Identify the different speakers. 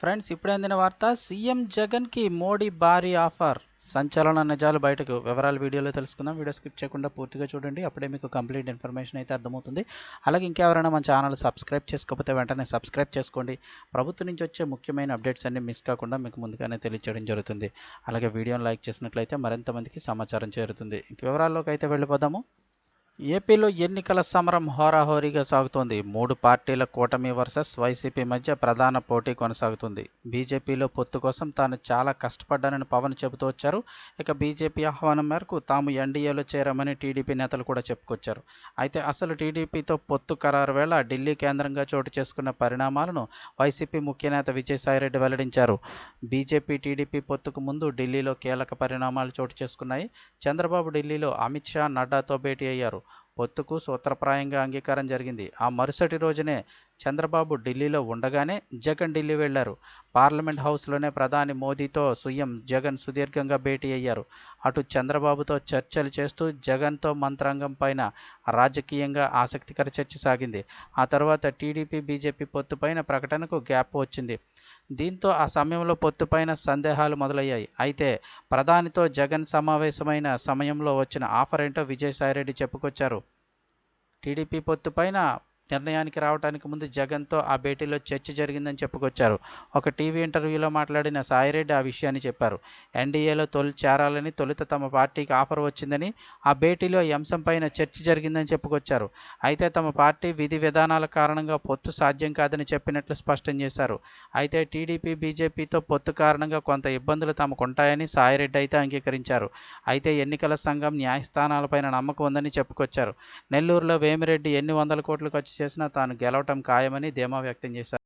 Speaker 1: Friends ఇప్పుడు అందిన వార్త సీఎం జగన్కి మోడీ భారీ ఆఫర్. సంచలన నిజాలు బయటకు. వివరాలు వీడియోలో తెలుసుకుందాం. వీడియో స్కిప్ చేయకుండా పూర్తిగా చూడండి. అప్పుడే మీకు కంప్లీట్ ఇన్ఫర్మేషన్ అయితే అర్థమవుతుంది. అలాగే ఇంకెవరైనా మన ఛానల్ సబ్స్క్రైబ్ చేసుకోకపోతే వెంటనే సబ్స్క్రైబ్ చేసుకోండి. ప్రభుత్వం నుంచి వచ్చే ముఖ్యమైన అప్డేట్స్ అన్ని మిస్ కాకుండా మీకు ముందుగానే తెలియచేయడం జరుగుతుంది. అలాగే వీడియోని లైక్ చేసినట్లయితే మరింత మందికి సమాచారం చేరుతుంది. ఇంక వివరాల్లోకి అయితే వెళ్ళిపోదాము. ఏపీలో ఎన్నికల సమరం హోరాహోరీగా సాగుతోంది. మూడు పార్టీల కూటమి వర్సెస్ వైసీపీ మధ్య ప్రధాన పోటీ కొనసాగుతుంది. బీజేపీలో పొత్తు కోసం తాను చాలా కష్టపడ్డానని పవన్ చెబుతూ వచ్చారు. ఇక బీజేపీ ఆహ్వానం మేరకు తాము ఎన్డీఏలో చేరామని టీడీపీ నేతలు కూడా చెప్పుకొచ్చారు. అయితే అసలు టీడీపీతో పొత్తు ఖరారు వేళ ఢిల్లీ కేంద్రంగా చోటు చేసుకున్న పరిణామాలను వైసీపీ ముఖ్య నేత విజయసాయిరెడ్డి వెల్లడించారు. బీజేపీ టీడీపీ పొత్తుకు ముందు ఢిల్లీలో కీలక పరిణామాలు చోటు చేసుకున్నాయి. చంద్రబాబు ఢిల్లీలో అమిత్ షా నడ్డాతో భేటీ అయ్యారు. పొత్తుకు సూత్రప్రాయంగా అంగీకారం జరిగింది. ఆ మరుసటి రోజునే చంద్రబాబు ఢిల్లీలో ఉండగానే జగన్ ఢిల్లీ వెళ్ళారు. పార్లమెంట్ హౌస్లోనే ప్రధాని మోదీతో సీఎం జగన్ సుదీర్ఘంగా భేటీ అయ్యారు. అటు చంద్రబాబుతో చర్చలు చేస్తూ జగన్తో మంత్రాంగం పైన రాజకీయంగా ఆసక్తికర చర్చ సాగింది. ఆ తర్వాత టీడీపీ బీజేపీ పొత్తుపైన ప్రకటనకు గ్యాప్ వచ్చింది. దీంతో ఆ సమయంలో పొత్తుపైన సందేహాలు మొదలయ్యాయి. అయితే ప్రధానితో జగన్ సమావేశమైన సమయంలో వచ్చిన ఆఫర్ ఏంటో విజయసాయిరెడ్డి చెప్పుకొచ్చారు. టీడీపీ పొత్తుపైన నిర్ణయానికి రావడానికి ముందు జగన్తో ఆ భేటీలో చర్చ జరిగిందని చెప్పుకొచ్చారు. ఒక టీవీ ఇంటర్వ్యూలో మాట్లాడిన సాయిరెడ్డి ఆ విషయాన్ని చెప్పారు. ఎన్డీఏలో తొలి చేరాలని తొలుత తమ పార్టీకి ఆఫర్ వచ్చిందని ఆ భేటీలో ఈ అంశంపైన చర్చ జరిగిందని చెప్పుకొచ్చారు. అయితే తమ పార్టీ విధి విధానాల కారణంగా పొత్తు సాధ్యం కాదని చెప్పినట్లు స్పష్టం చేశారు. అయితే టీడీపీ బీజేపీతో పొత్తు కారణంగా కొంత ఇబ్బందులు తమకుంటాయని సాయిరెడ్డి అయితే అంగీకరించారు. అయితే ఎన్నికల సంఘం న్యాయస్థానాలపైన నమ్మకం ఉందని చెప్పుకొచ్చారు. నెల్లూరులో వేమిరెడ్డి ఎన్ని వందల కోట్లు ఖర్చు చేసినా తాను గెలవటం ఖాయమని ధీమా వ్యక్తం చేశారు.